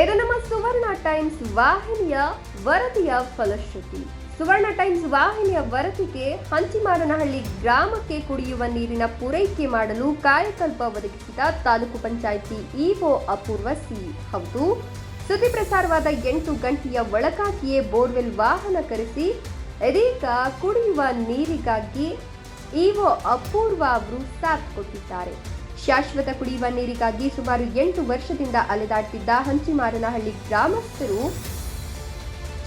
ಇದು ಸುವರ್ಣ ಟೈಮ್ಸ್ ವಾಹಿನಿಯ ವರದಿಯ ಫಲಶ್ರುತಿ. ಸುವರ್ಣ ಟೈಮ್ಸ್ ವಾಹಿನಿಯ ವರದಿಗೆ ಹಂಚಿಮಾರನಹಳ್ಳಿ ಗ್ರಾಮಕ್ಕೆ ಕುಡಿಯುವ ನೀರಿನ ಪೂರೈಕೆ ಮಾಡಲು ಕಾಯಕಲ್ಪ ಒದಗಿಸಿದ ತಾಲೂಕು ಪಂಚಾಯಿತಿ ಇಒ ಅಪೂರ್ವ ಸಿ. ಹೌದು. ಸುದ್ದಿ ಪ್ರಸಾರವಾದ ಎಂಟು ಗಂಟೆಯ ಒಳಗಾಗಿಯೇ ಬೋರ್ವೆಲ್ ವಾಹನ ಕರೆಸಿ, ಇದೀಗ ಕುಡಿಯುವ ನೀರಿಗಾಗಿ ಇಒ ಅಪೂರ್ವ ಅವರು ಸಾಥ್ ಕೊಟ್ಟಿದ್ದಾರೆ. ಶಾಶ್ವತ ಕುಡಿಯುವ ನೀರಿಗಾಗಿ ಸುಮಾರು ಎಂಟು ವರ್ಷದಿಂದ ಅಲೆದಾಡ್ತಿದ್ದ ಹಂಚಿಮಾರನಹಳ್ಳಿ ಗ್ರಾಮಸ್ಥರು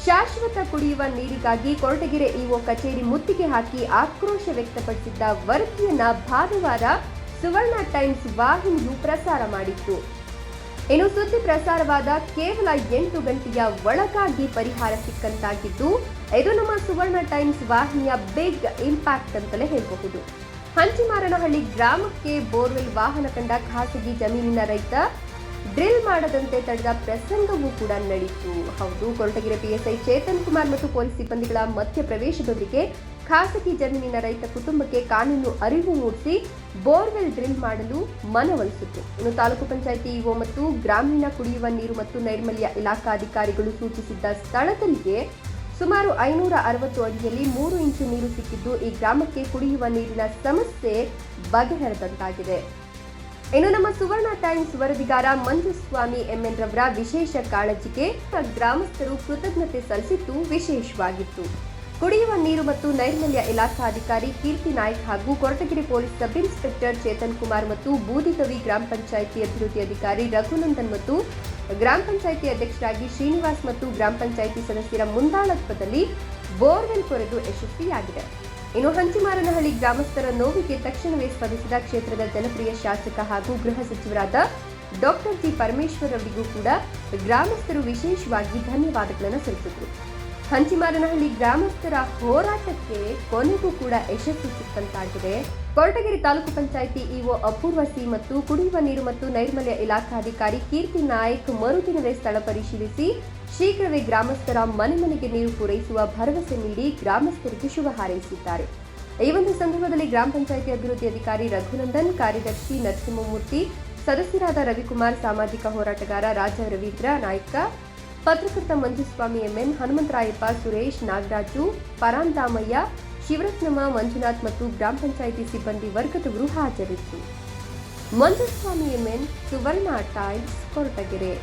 ಶಾಶ್ವತ ಕುಡಿಯುವ ನೀರಿಗಾಗಿ ಕೊರಟಗೆರೆ ಇಒ ಕಚೇರಿ ಮುತ್ತಿಗೆ ಹಾಕಿ ಆಕ್ರೋಶ ವ್ಯಕ್ತಪಡಿಸಿದ್ದ ವರದಿಯನ್ನ ಭಾನುವಾರ ಸುವರ್ಣ ಟೈಮ್ಸ್ ವಾಹಿನಿಯು ಪ್ರಸಾರ ಮಾಡಿತ್ತು. ಇನ್ನು ಸುದ್ದಿ ಪ್ರಸಾರವಾದ ಕೇವಲ ಎಂಟು ಗಂಟೆಯ ಒಳಗಾಗಿ ಪರಿಹಾರ ಸಿಕ್ಕಂತಾಗಿದ್ದು, ಇದು ನಮ್ಮ ಸುವರ್ಣ ಟೈಮ್ಸ್ ವಾಹಿನಿಯ ಬಿಗ್ ಇಂಪ್ಯಾಕ್ಟ್ ಅಂತಲೇ ಹೇಳಬಹುದು. ಹಂಚಿಮಾರನಹಳ್ಳಿ ಗ್ರಾಮಕ್ಕೆ ಬೋರ್ವೆಲ್ ವಾಹನ ಕಂಡ ಖಾಸಗಿ ಜಮೀನಿನ ರೈತ. ಡ್ರಿಲ್ ಮಾಡದಂತೆ ತಡೆದ ಪ್ರಸಂಗವೂ ಕೂಡ ನಡೆಯಿತು ಹೌದು, ಕೊರಟಗೆರೆ ಪಿಎಸ್ಐ ಚೇತನ್ ಕುಮಾರ್ ಮತ್ತು ಪೊಲೀಸ್ ಸಿಬ್ಬಂದಿಗಳ ಮಧ್ಯ ಪ್ರವೇಶದೊಂದಿಗೆ ಖಾಸಗಿ ಜಮೀನಿನ ರೈತ ಕುಟುಂಬಕ್ಕೆ ಕಾನೂನು ಅರಿವು ಮೂಡಿಸಿ ಬೋರ್ವೆಲ್ ಡ್ರಿಲ್ ಮಾಡಲು ಮನವೊಲಿಸಿತು. ಇನ್ನು ತಾಲೂಕು ಪಂಚಾಯಿತಿ ಇಒ ಮತ್ತು ಗ್ರಾಮೀಣ ಕುಡಿಯುವ ನೀರು ಮತ್ತು ನೈರ್ಮಲ್ಯ ಇಲಾಖಾ ಅಧಿಕಾರಿಗಳು ಸೂಚಿಸಿದ್ದ ಸ್ಥಳದಲ್ಲಿಯೇ ಸುಮಾರು ಐನೂರ ಅರವತ್ತು ಅಡಿಯಲ್ಲಿ ಮೂರು ಇಂಚು ನೀರು ಸಿಕ್ಕಿದ್ದು ಈ ಗ್ರಾಮಕ್ಕೆ ಕುಡಿಯುವ ನೀರಿನ ಸಮಸ್ಯೆ ಬಗೆಹರಿದಂತಾಗಿದೆ. ಇನ್ನು ನಮ್ಮ ಸುವರ್ಣ ಟೈಮ್ಸ್ ವರದಿಗಾರ ಮಂಜುಸ್ವಾಮಿ ಎಂಎನ್ ರವರ ವಿಶೇಷ ಕಾಳಜಿಗೆ ಗ್ರಾಮಸ್ಥರು ಕೃತಜ್ಞತೆ ಸಲ್ಲಿಸಿದ್ದು ವಿಶೇಷವಾಗಿತ್ತು. ಕುಡಿಯುವ ನೀರು ಮತ್ತು ನೈರ್ಮಲ್ಯ ಇಲಾಖಾ ಅಧಿಕಾರಿ ಕೀರ್ತಿ ನಾಯ್ಕ್ ಹಾಗೂ Koratagiri police sub inspector Chethan Kumar ಮತ್ತು ಬೂದಿಗವಿ ಗ್ರಾಮ ಪಂಚಾಯಿತಿ ಅಭಿವೃದ್ಧಿ ಅಧಿಕಾರಿ ರಘುನಂದನ್ ಮತ್ತು ಗ್ರಾಮ ಪಂಚಾಯಿತಿ ಅಧ್ಯಕ್ಷರಾಗಿ ಶ್ರೀನಿವಾಸ್ ಮತ್ತು ಗ್ರಾಮ ಪಂಚಾಯಿತಿ ಸದಸ್ಯರ ಮುಂದಾಳತ್ವದಲ್ಲಿ ಬೋರ್ವೆಲ್ ಕೊರೆದು ಯಶಸ್ವಿಯಾಗಿದೆ. ಇನ್ನು ಹಂಚಿಮಾರನಹಳ್ಳಿ ಗ್ರಾಮಸ್ಥರ ನೋವಿಗೆ ತಕ್ಷಣವೇ ಸ್ಪಂದಿಸಿದ ಕ್ಷೇತ್ರದ ಜನಪ್ರಿಯ ಶಾಸಕ ಹಾಗೂ ಗೃಹ ಸಚಿವರಾದ ಡಾಕ್ಟರ್ ಜಿ ಪರಮೇಶ್ವರ್ ಅವರಿಗೂ ಕೂಡ ಗ್ರಾಮಸ್ಥರು ವಿಶೇಷವಾಗಿ ಧನ್ಯವಾದಗಳನ್ನು ಸಲ್ಲಿಸಿದರು. ಹಂಚಿಮಾರನಹಳ್ಳಿ ಗ್ರಾಮಸ್ಥರ ಹೋರಾಟಕ್ಕೆ ಕೊನೆಗೂ ಕೂಡ ಯಶಸ್ಸು ಸಿಕ್ಕಂತಾಗಿದೆ. ಕೊರಟಗೆರೆ ತಾಲೂಕು ಪಂಚಾಯಿತಿ ಇಒ ಅಪೂರ್ವ ಸಿ ಮತ್ತು ಕುಡಿಯುವ ನೀರು ಮತ್ತು ನೈರ್ಮಲ್ಯ ಇಲಾಖಾಧಿಕಾರಿ ಕೀರ್ತಿ ನಾಯಕ್ ಮರುದಿನವೇ ಸ್ಥಳ ಪರಿಶೀಲಿಸಿ ಶೀಘ್ರವೇ ಗ್ರಾಮಸ್ಥರ ಮನೆ ಮನೆಗೆ ನೀರು ಪೂರೈಸುವ ಭರವಸೆ ನೀಡಿ ಗ್ರಾಮಸ್ಥರಿಗೆ ಶುಭ ಹಾರೈಸಿದ್ದಾರೆ. ಈ ಒಂದು ಸಂದರ್ಭದಲ್ಲಿ ಗ್ರಾಮ ಪಂಚಾಯಿತಿ ಅಭಿವೃದ್ಧಿ ಅಧಿಕಾರಿ ರಘುನಂದನ್, ಕಾರ್ಯದರ್ಶಿ ನರಸಿಂಹಮೂರ್ತಿ, ಸದಸ್ಯರಾದ ರವಿಕುಮಾರ್, ಸಾಮಾಜಿಕ ಹೋರಾಟಗಾರ ರಾಜ ರವೀಂದ್ರ ನಾಯ್ಕ ಪತ್ರಕರ್ತ ಮಂಜುಸ್ವಾಮಿ ಎಂಎನ್ ಹನುಮಂತರಾಯಪ್ಪ, ಸುರೇಶ್ ನಾಗರಾಜು ಪರಾಂತಾಮಯ್ಯ ಶಿವರತ್ನಮ್ಮ, ಮಂಜುನಾಥ್ ಮತ್ತು ಗ್ರಾಮ ಪಂಚಾಯಿತಿ ಸಿಬ್ಬಂದಿ ವರ್ಗದವರು ಹಾಜರಿದ್ದರು ಮಂಜುಸ್ವಾಮಿ ಎಂಎನ್ ಸುವರ್ಣ ಟೈಮ್ಸ್ ಕೊರಟಗೆರೆ.